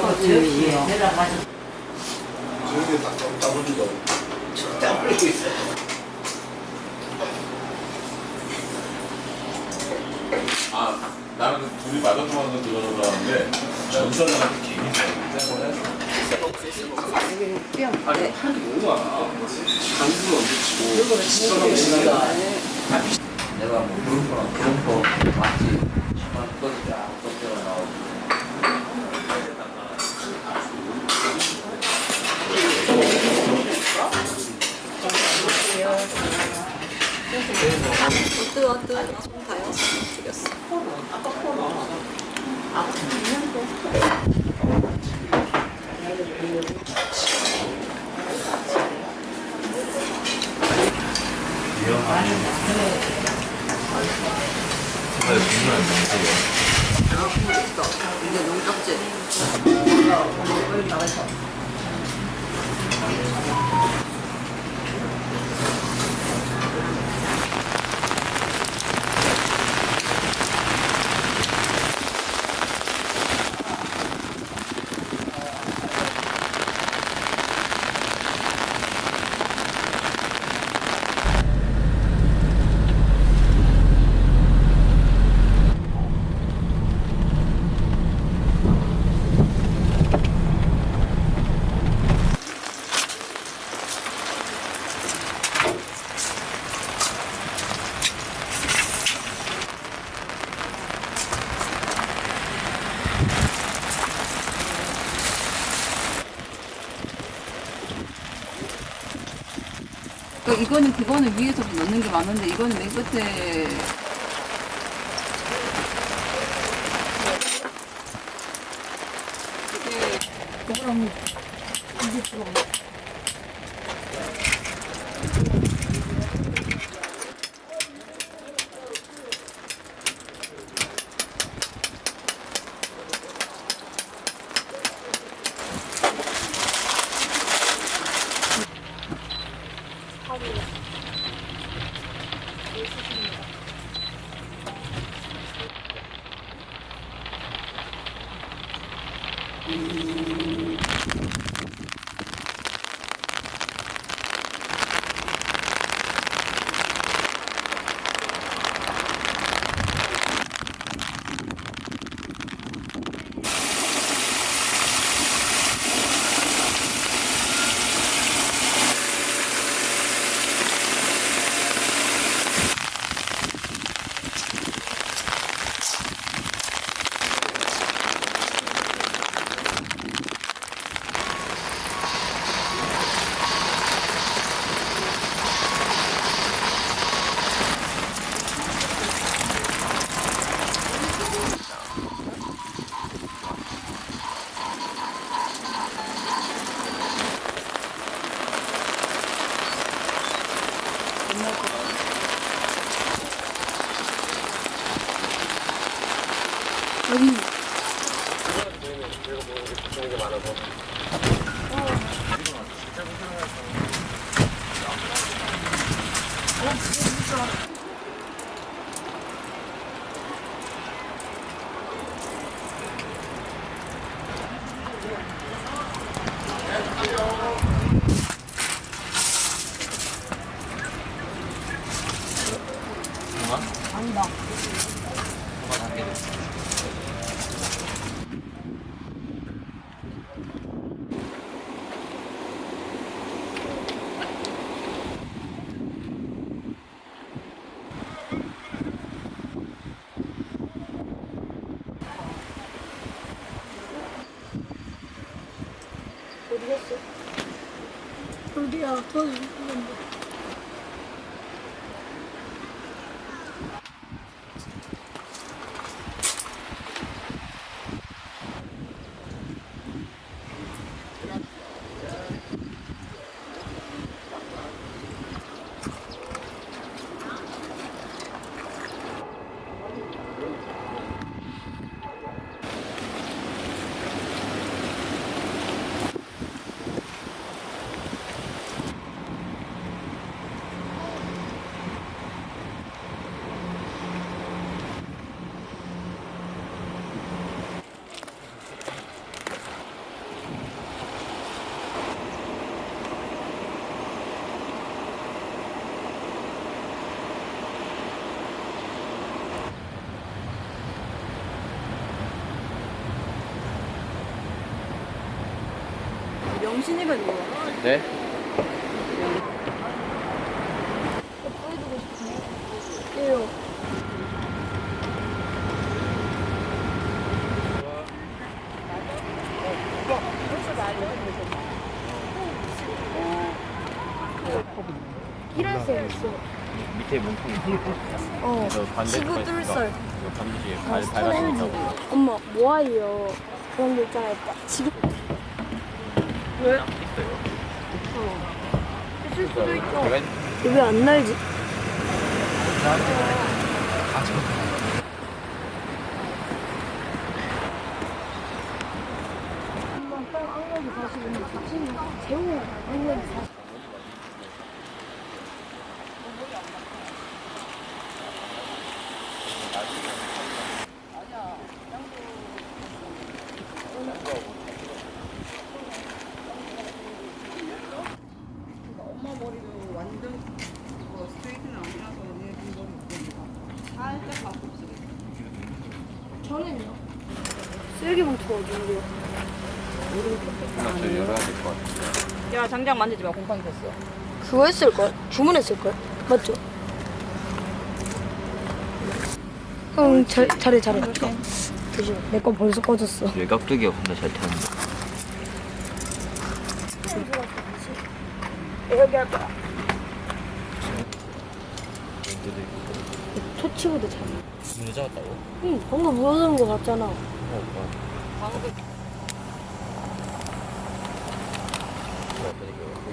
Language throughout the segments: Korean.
접시에 내려가서 저렇게 딱 따블리고 따블리고 있어. 아 나는 둘이 맞아 통하는 건 들어가려고 하는데 전설한테 괜히 때문에 아니 한이 너무 많아. 강수는 언제 치고 내가 뭐 그런 거랑 그런 거 맞지 꺼지자 꺼지자 나오고 어뜨 어뜨 좀 가요. 죽였어. 이게 너 무 작지? 그 이거는 그거는 위에서 넣는 게 많은데 이거는 맨 끝에 어디야? 더 있는데. 정 신이가 누워. 네? 예요. 이란색 있어. 밑에 문풍이 어. 반대 지구 뚫썰. 반드시 어, 발, 스톤 헨지. 엄마 모아이요. 그런 게 있잖아. 지구. 왜? 있을 수도 있어. 왜안 날지? 한번 땅 악력이 다시 오면 자신이 재우 악력이 다시 엄마 머리도 완전 이거 스트레이트는 아니라서 얘 머리 묶으니까 살짝 바꾸고 저는요. 쓰레기봉투 어딘데요? 저 열어야 될 것 같아요 야 장작 만지지 마 곰팡이 됐어. 그거 했을걸? 주문했을걸? 맞죠? 응, 잘, 잘해, 잘해. 조심. 내거 벌써 꺼졌어. 얘 깍두기가 겁나 잘 타는데 여기 할 거야. 토치보다 잘해. 문을 잡았다고? 응, 방금 무너지는 거 같잖아. 거기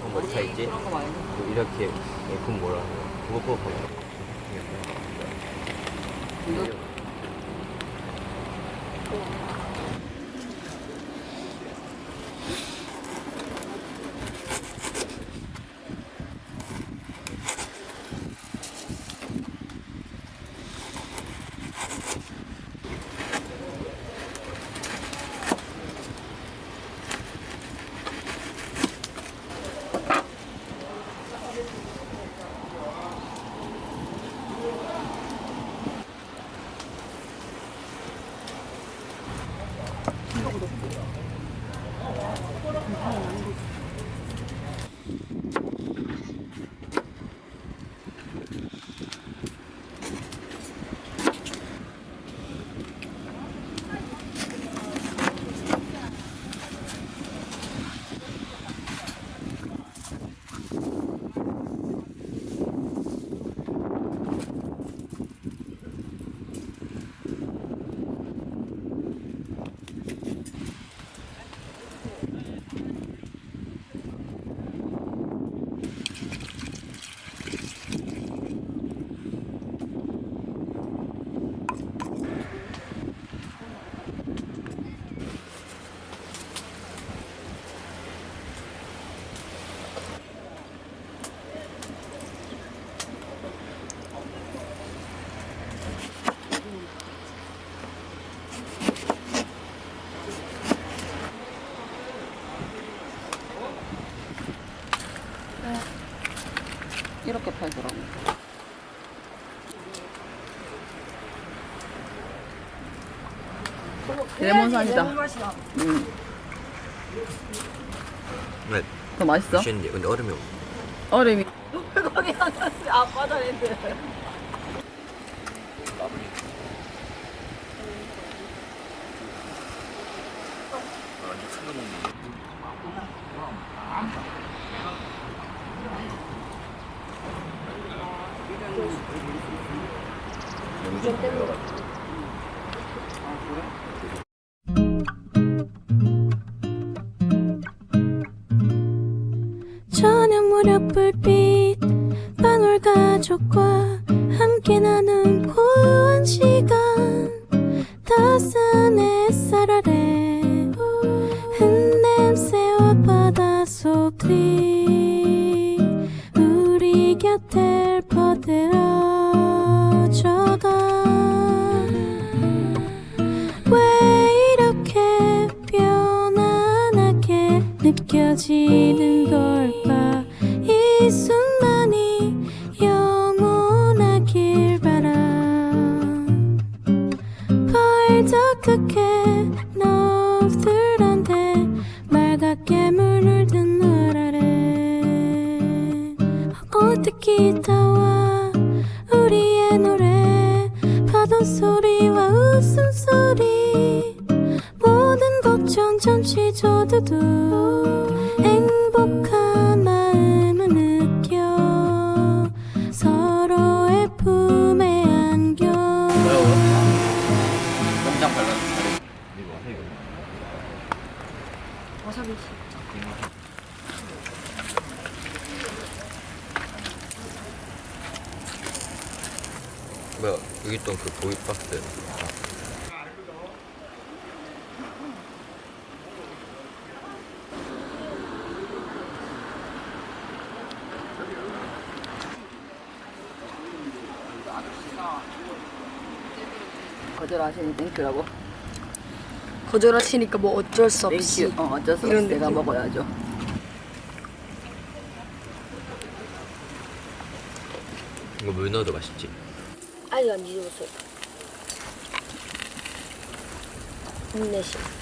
한 머리 타 있지? 그런 거 말고. 그 이렇게 그 뭐라? 그거 그거 그거 이렇게 팔더라고. 레몬산이다. 응. 네더 맛있어? 쉬는데 근데 얼음이 없 얼음이. 거기 하나 아빠 잘했는데. 가족과 함께 나 어떻게 나 없으란데 말갛게 물들던 날 아래. 어떻게 다와 우리의 노래 파도 소리와 웃음 소리 모든 걱정 잠시 저도두 뭐야 여기 또그 보이 박스 거절하시니 땡큐라고. 거절하시니까 뭐 어쩔 수 없이. 땡큐. 어, 어쩔 수 이런 없이 내가 느낌. 먹어야죠. 이거 물 넣어도 맛있지? 아직 안 뒤집었어요. 인내심.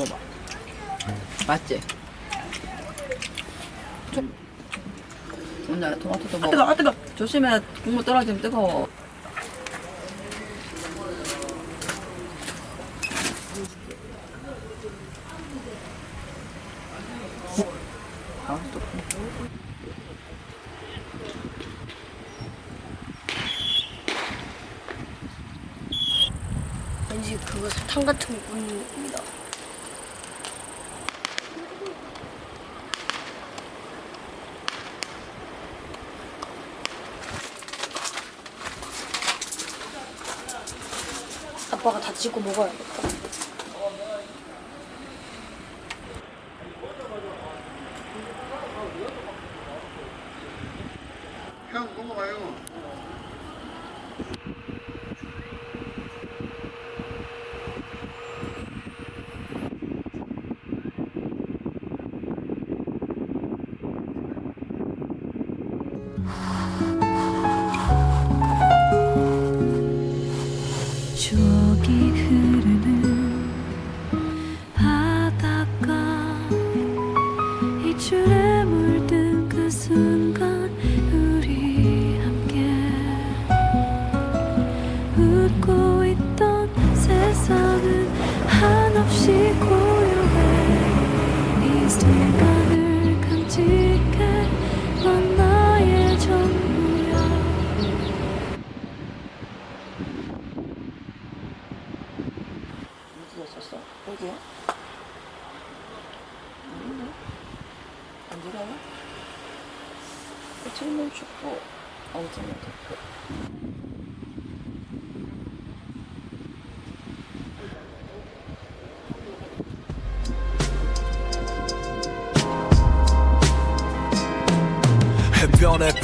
먹어. 맞지? 혼자 토마토도 먹어. 뜨거, 아, 뜨거. 조심해. 국물 떨어지면 뜨거워. 아, 또. 왠지 그거 사탕 같은 거 묻는 느낌이다. 아빠 가다 찍고 먹어야겠다.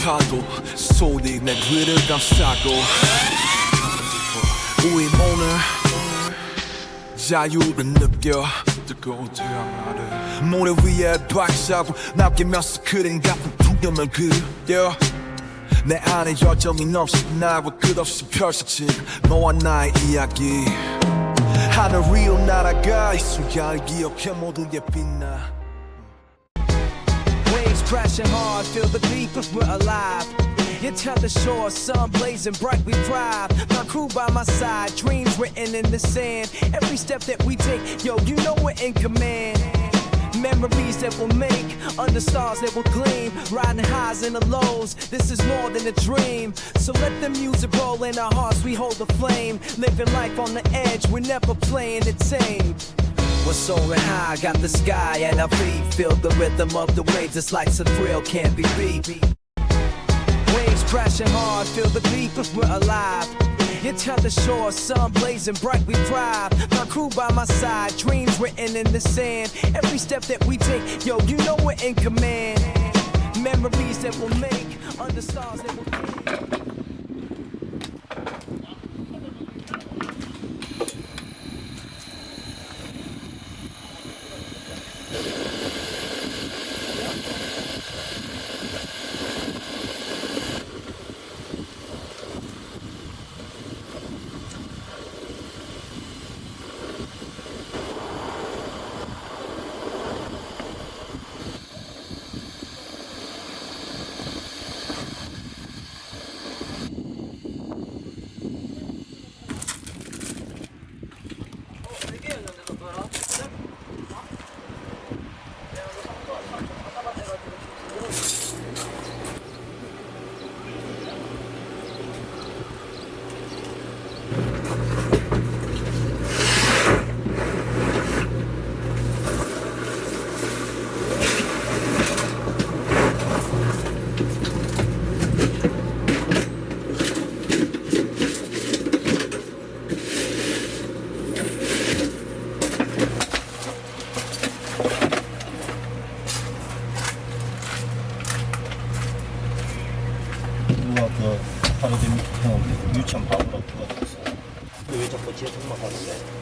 파도 소리 내 귀를 감싸고. 우린 오늘 자유를 느껴 뜨거운 태양 아래. 모래 위에 박자고 남기면서 그림 같은 풍경을 그려. 내 안에 여정이 넘쳐나고 끝없이 펼쳐진 너와 나의 이야기. 하늘 위로 날아가 이 순간을 기억해 모두의 빛나. Waves crashing hard, feel the beat, we're alive. You tell the shore, sun blazing bright, we thrive. My crew by my side, dreams written in the sand. Every step that we take, yo, you know we're in command. Memories that we'll make, under stars that will gleam. Riding highs and the lows, this is more than a dream. So let the music roll in our hearts, we hold the flame. Living life on the edge, we're never playing it tame. We're soaring high, got the sky at our feet. Feel the rhythm of the waves, it's like a thrill can't be beat. Waves crashing hard, feel the beat, but we're alive. You tell the shore, sun blazing bright, we thrive. My crew by my side, dreams written in the sand. Every step that we take, yo, you know we're in command. Memories that we'll make, under stars that will Muhammad